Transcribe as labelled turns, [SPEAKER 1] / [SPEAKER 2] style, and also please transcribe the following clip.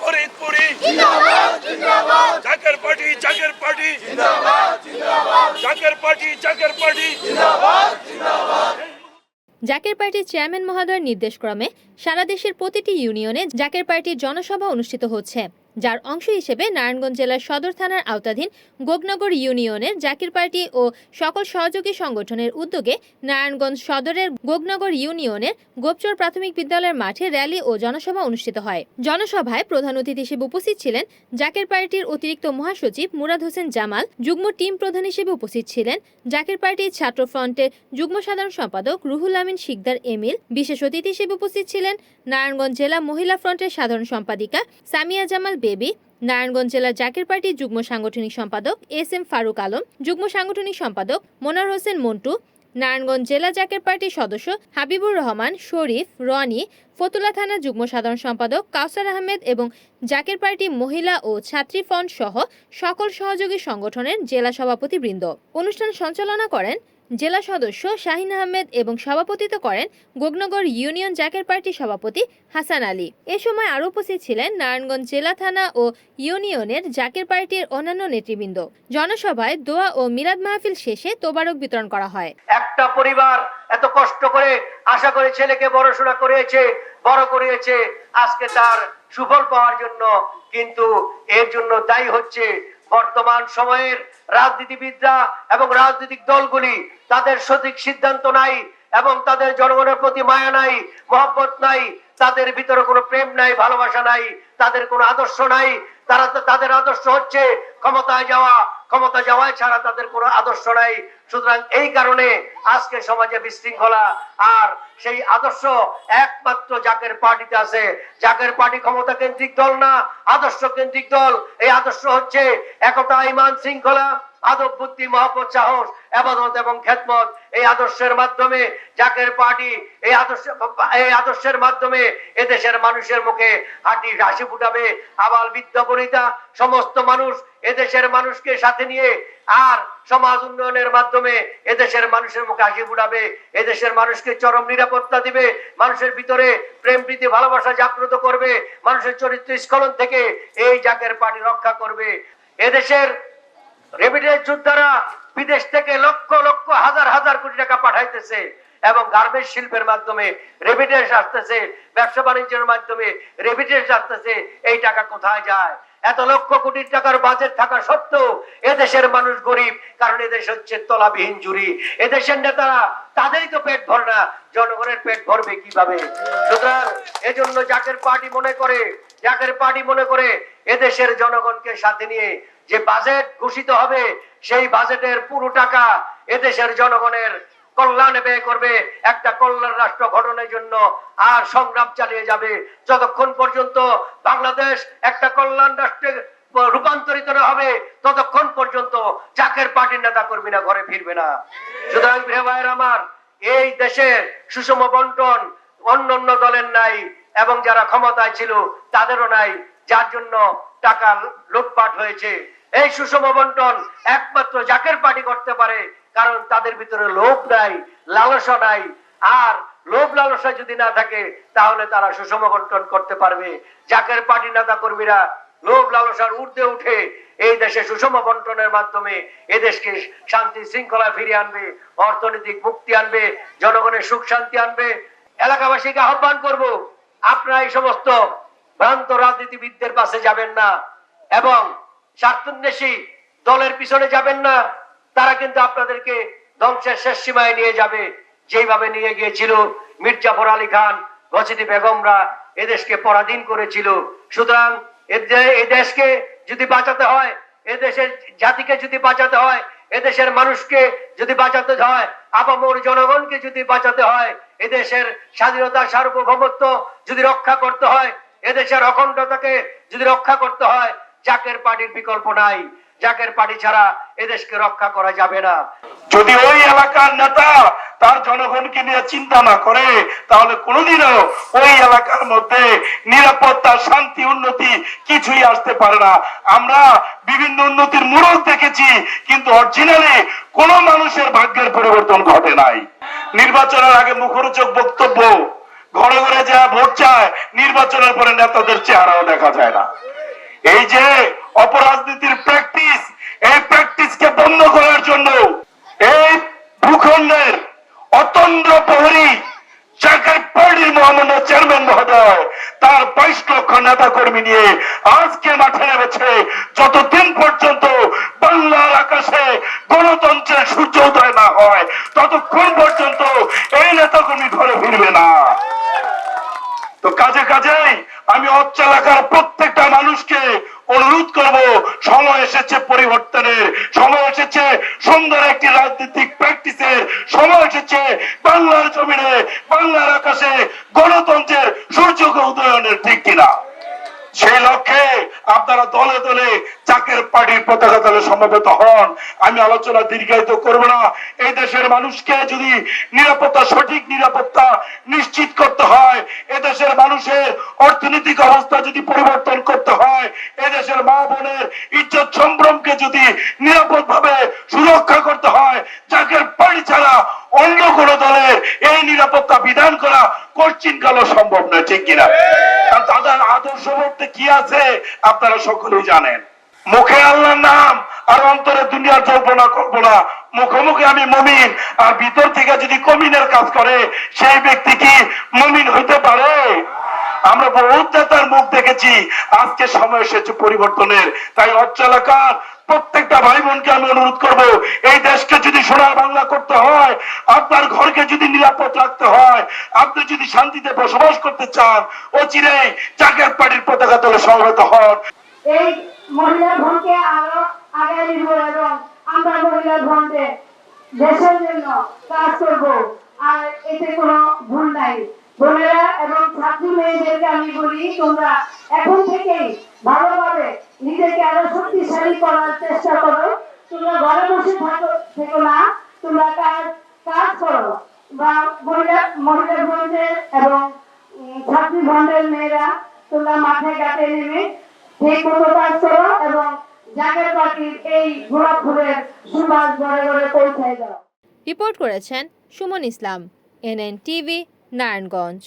[SPEAKER 1] Faridpuri Zaker party Zaker party. Zaker party Zaker party.
[SPEAKER 2] Zaker পার্টির chairman মহোদয়ের নির্দেশক্রমে সারা দেশের প্রতিটি ইউনিয়নে জাকের পার্টির জনসভা অনুষ্ঠিত হচ্ছে। যার অংশ হিসেবে নারায়ণগঞ্জ জেলার সদর থানার আওতাধীন গোগনগর ইউনিয়নের জাকির পার্টি ও সকল সহযোগী সংগঠনের উদ্যোগে নারায়ণগঞ্জ সদরের গোগনগর ইউনিয়নের গোপচর প্রাথমিক বিদ্যালয়ের মাঠে র্যালি ও জনসভা অনুষ্ঠিত হয়। জনসভায় প্রধান অতিথি হিসেবে উপস্থিত ছিলেন জাকির পার্টির অতিরিক্ত মহাসচিব মুরাদ হোসেন জামাল, যুগ্ম টিম প্রধান হিসেবে উপস্থিত ছিলেন জাকির পার্টির ছাত্র ফ্রন্টের যুগ্ম সাধারণ সম্পাদক রুহুল আমিন, শিকদার এমিল, বিশেষ অতিথি হিসেবে উপস্থিত ছিলেন নারায়ণগঞ্জ জেলা মহিলা ফ্রন্টের সাধারণ সম্পাদিকা সামিয়া জামাল বেবি, নারায়ণগঞ্জ জেলার জাকের পার্টির যুগ্ম সাংগঠনিক সম্পাদক এস এম ফারুক আলম, যুগ্ম সাংগঠনিক সম্পাদক মোনার হোসেন মন্টু, নারায়ণগঞ্জ জেলা জাকের পার্টির সদস্য হাবিবুর রহমান, শরীফ, রনি, ফতুল্লা থানা যুগ্ম সাধারণ সম্পাদক কাউসার আহমেদ এবং জাকের পার্টি মহিলা ও ছাত্রী ফ্রন্ট সহ সকল সহযোগী সংগঠনের জেলা সভাপতিবৃন্দ। অনুষ্ঠান সঞ্চালনা করেন জেলা সদস্য শাহিন আহমেদ এবং সভাপতিত্ব করেন গোগনগর ইউনিয়ন জাকের পার্টি সভাপতি হাসান আলী। এ সময় আরও উপস্থিত ছিলেন নারায়ণগঞ্জ জেলা থানা ও ইউনিয়নের জাকের পার্টির অন্যান্য নেতৃবৃন্দ। জনসভায় দোয়া ও মিলাদ মাহফিল শেষে তোবারক বিতরণ করা হয়।
[SPEAKER 3] একটা পরিবার এত কষ্ট করে আশা করে ছেলেকে পড়াশোনা করিয়েছে, বড় করিয়েছে, আজকে তার সুফল পাওয়ার জন্য কিন্তু এর জন্য দায়ী হচ্ছে বর্তমান সময়ের রাজনীতিবিদরা এবং রাজনৈতিক দলগুলি তাদের সঠিক সিদ্ধান্ত নাই এবং তাদের জনগণের প্রতি মায়া নাই, মহব্বত নাই, তাদের ভিতরে কোনো প্রেম নাই, ভালোবাসা নাই, তাদের কোনো আদর্শ নাই তারা তাদের আদর্শ হচ্ছে ক্ষমতায় যাওয়া, ক্ষমতা যাওয়ায় ছাড়া তাদের কোনো আদর্শ নাই। সুতরাং এই কারণে আজকে সমাজে বিশৃঙ্খলা, আর সেই আদর্শ একমাত্র জাকের পার্টিতে আছে। জাকের পার্টি ক্ষমতা কেন্দ্রিক দল না, আদর্শ কেন্দ্রিক দল। এই আদর্শ হচ্ছে একতা, ইমান, শৃঙ্খলা। আদব, বুদ্ধি, মহব্বত, সাহস, আবাদত এবং খেদমত এই আদর্শের মাধ্যমে, জাকের পার্টি এই আদর্শ, এই আদর্শের মাধ্যমে এদেশের মানুষের মুখে হাঁটি, হাসি ফুটাবে। আবাল বিদ্যা বনিতা, সমস্ত মানুষ এদেশের মানুষকে সাথে নিয়ে আর সমাজ উন্নয়নের মাধ্যমে এদেশের মানুষের মুখে হাসি ফুটাবে। এদেশের মানুষকে চরম নিরাপত্তা দিবে। মানুষের ভিতরে প্রেম, প্রীতি, ভালোবাসা জাগ্রত করবে। মানুষের চরিত্র স্খলন থেকে এই জাকের পার্টি রক্ষা করবে। এদেশের রেমিটেন্স যোদ্ধারা বিদেশ থেকে লক্ষ লক্ষ, হাজার হাজার কোটি টাকা পাঠাইতেছে এবং গার্মেন্টস শিল্পের মাধ্যমে রেমিটেন্স আসতেছে, ব্যবসা বাণিজ্যের মাধ্যমে রেমিটেন্স আসতেছে, এই টাকা কোথায় যায়? এত লক্ষ কোটি টাকার বাজেট থাকা সত্ত্বেও এদেশের মানুষ গরিব, কারণ এদেশ হচ্ছে তলাবিহীন জুড়ি। এদেশের নেতারা, তাদেরই তো পেট ভরে না, জনগণের পেট ভরবে কীভাবে? সুতরাং এজন্য জাকের পার্টি মনে করে, জাকের পার্টি মনে করে এদেশের জনগণকে সাথে নিয়ে যে বাজেট ঘোষিত হবে, সেই বাজেটের পুরো টাকা এদেশের জনগণের কল্যাণে ব্যয় করবে। একটা কল্যাণ রাষ্ট্র গঠনের জন্য আর সংগ্রাম চালিয়ে যাবে। যতক্ষণ পর্যন্ত বাংলাদেশ একটা কল্যাণ রাষ্ট্রে রূপান্তরিত না হবে, ততক্ষণ পর্যন্ত চাকের পার্টির নেতা কর্মীরা ঘরে ফিরবে না। সুতরাং ভাইয়ের আমার, এই দেশের সুষম বন্টন অন্য অন্য দলের নাই এবং যারা ক্ষমতায় ছিল, তাদেরও নাই। যার জন্য টাকা লুটপাট হয়েছে। এই সুষম বন্টন একমাত্র জাকের পার্টি করতে পারে, কারণ তাদের ভিতরে লোভ নাই, লালসা নাই। আর লোভ লালসা যদি না থাকে, তাহলে তারা সুষম বন্টন করতে পারবে। জাকের পার্টি নেতা কর্মীরা লোভ লালসার ঊর্ধ্বে উঠে এই দেশে সুষম বন্টনের মাধ্যমে এদেশকে শান্তি শৃঙ্খলা ফিরিয়ে আনবে, অর্থনৈতিক মুক্তি আনবে, জনগণের সুখ শান্তি আনবে। এলাকাবাসীকে আহ্বান করব, আপনারা এই সমস্ত ভ্রান্ত রাজনীতিবিদদের পাশে যাবেন না এবং স্বার্থন্বেষী দলের পিছনে যাবেন না, তারা কিন্তু আপনাদেরকে ধ্বংসের শেষ সীমায় নিয়ে যাবে। যেভাবে নিয়ে গিয়েছিল মির্জাফর আলী খান গছিদি বেগমরা এদেশকে পরাধীন করেছিল। সুতরাং এ- এই দেশকে যদি বাঁচাতে হয় এদেশের জাতিকে যদি বাঁচাতে হয় এদেশের মানুষকে যদি বাঁচাতে হয়, আপামর জনগণকে যদি বাঁচাতে হয় এদেশের স্বাধীনতা, সার্বভৌমত্ব যদি রক্ষা করতে হয় এদেশের অখণ্ডতাকে যদি রক্ষা করতে হয়, জাকের পার্টির বিকল্প নাই। জাকের পার্টি ছাড়া এদেশকে রক্ষা করা যাবে না।
[SPEAKER 1] যদি ওই এলাকার নেতা তার জনগণকে নিয়ে চিন্তা না করে, তাহলে কোনোদিনও ওই এলাকার মধ্যে নিরাপত্তা, শান্তি, উন্নতি কিছুই আসতে পারে না। আমরা বিভিন্ন উন্নতির মূরক দেখেছি, কিন্তু অরিজিনালি কোন মানুষের ভাগ্যের পরিবর্তন ঘটে নাই। নির্বাচনের আগে মুখরোচক বক্তব্য ঘরে ঘরে যা ভোট চায়, নির্বাচনের পরে নেতাদের চেহারাও দেখা যায় না। এই যে অপরাজনীতির প্র্যাকটিস এই প্র্যাকটিসকে বন্ধ করার জন্য এই ভূখণ্ডের অতন্দ্র প্রহরী মহামান্য চেয়ারম্যান মহোদয়, তার বাইশ লক্ষ নেতা কর্মী নিয়ে আজকে মাঠে নেমেছে। যতদিন পর্যন্ত বাংলার আকাশে গণতন্ত্রের সূর্য উদয় না হয়, ততক্ষণ পর্যন্ত এই নেতা কর্মী ঘরে ফিরবে না। তো কাজে কাজেই আমি অচ্চ এলাকার প্রত্যেকটা মানুষকে অনুরোধ করব, সময় এসেছে পরিবর্তনের, সময় এসেছে সুন্দর একটি রাজনৈতিক প্র্যাকটিসের সময় এসেছে বাংলার জমিনে, বাংলার আকাশে গণতন্ত্রের সূর্যকে উদয়নের ঠিক কিনা। সেই লক্ষ্যে আপনারা দলে দলে চাকের পার্টির পতাকা দলে সমবেত হন। আমি আলোচনা দীর্ঘায়িত করব না। এই দেশের মানুষকে যদি নিরাপত্তা, সঠিক নিরাপত্তা নিশ্চিত করতে হয় অর্থনৈতিক অবস্থা যদি পরিবর্তন করতে হয়, এদেশের মা বোনের ইজ্জত সম্ভ্রমকে যদি নিরাপদ ভাবে সুরক্ষা করতে হয় চাকের পার্টি ছাড়া অন্য কোন দলের এই নিরাপত্তা বিধান করা কঠিন কালো সম্ভব নয়, ঠিক কিনা? তাদের আদর্শ বলতে কি আছে, আপনারা সকলেই জানেন। মুখে আল্লাহর নাম, আর অন্তরে দুনিয়ার জল্পনা কল্পনা। মুখোমুখি আমি মমিন, আর ভিতর থেকে যদি কমিনের কাজ করে, সেই ব্যক্তি কি মমিন হইতে পারে? আমরা বহুত নেতার মুখ দেখেছি। আজকে সময় এসেছে পরিবর্তনের। তাই অচ্চ প্রত্যেকটা ভাই বোনকে আমি অনুরোধ করব, এই দেশকে যদি সোনার বাংলা করতে হয়, আপনার ঘরকে যদি নিরাপদ রাখতে হয়, আপনি যদি শান্তিতে বসবাস করতে চান অচিরেই চাকের পার্টির পতাকা তলে সমবেত হন।
[SPEAKER 4] এই মহিলা ভ্রমকে আরও আগে নিব এবং আমরা মহিলা ভ্রমকে দেশের জন্য কাজ করব। আর এতে কোনো ভুল নাই। বোনেরা এবং ছাত্রী মেয়েদেরকে আমি বলি, তোমরা এখন থেকেই ভালোভাবে নিজেকে আরও শক্তিশালী করার চেষ্টা করো। তোমরা ঘরে বসে থাকো, থেকো না, তোমরা কাজ কাজ করো। বা মহিলা মহিলা ভ্রমণের এবং ছাত্রী ভ্রমণের মেয়েরা, তোমরা মাঠে মতো কাজ করো এবং জাগের এই ফুলের সুবাস ঘরে ঘরে পৌঁছায় দাও।
[SPEAKER 2] রিপোর্ট করেছেন সুমন ইসলাম এনএন টিভি নারায়ণগঞ্জ।